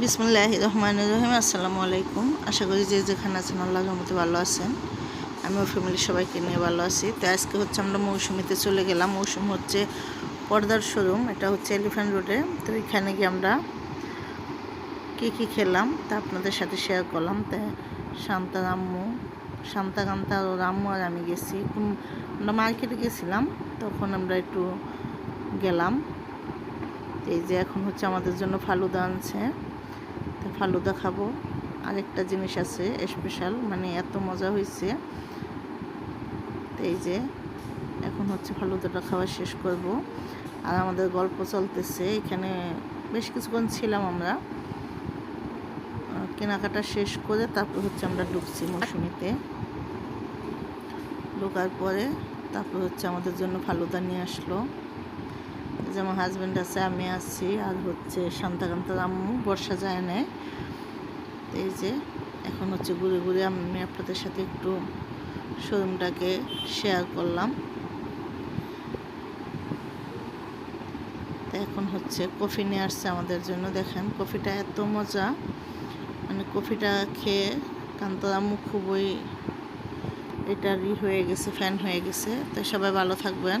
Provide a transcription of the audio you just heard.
বিসমুল্লাহ রহমান রহিম, আসসালামু আলাইকুম। আশা করি যে যেখানে আছেন আল্লাহ মতো ভালো আছেন। আমি ও ফ্যামিলির সবাইকে নিয়ে ভালো আছি। তো আজকে হচ্ছে আমরা মৌসুমিতে চলে গেলাম। মৌসুম হচ্ছে পর্দার শোরুম, এটা হচ্ছে এলিফ্যান্ট রোডে তো এখানে গিয়ে আমরা কী কী খেলাম, তা আপনাদের সাথে শেয়ার করলাম। তাই শান্তা রাম্মু শান্তাকান্তা ও রাম্মু আর আমি গেছি। আমরা মার্কেটে গেছিলাম, তখন আমরা একটু গেলাম। এই যে এখন হচ্ছে আমাদের জন্য ফালুদা আনছে। তো ফালুদা খাব। আরেকটা জিনিস আছে স্পেশাল মানে এত মজা হয়েছে তো এই যে এখন হচ্ছে ফালুদাটা খাওয়া শেষ করব। আর আমাদের গল্প চলতেছে, এখানে বেশ কিছুক্ষণ ছিলাম আমরা। কেনাকাটা শেষ করে তারপর হচ্ছে আমরা ঢুকছি মৌসুমিতে। ঢোকার পরে তারপর হচ্ছে আমাদের জন্য ফালুদা নিয়ে আসলো। এই যে আমার হাজব্যান্ড আছে, আমি আছি, আর হচ্ছে শান্তাকান্তার আম্মু, বর্ষা যায় না এই যে, এখন হচ্ছে ঘুরে ঘুরে আমি আপনাদের সাথে একটু শোরুমটাকে শেয়ার করলাম। এখন হচ্ছে কফি নিয়ে আসছে আমাদের জন্য, দেখেন কফিটা এত মজা। মানে কফিটা খেয়ে কান্তর আম্মু খুবই এটারই হয়ে গেছে ফ্যান হয়ে গেছে। তো সবাই ভালো থাকবেন।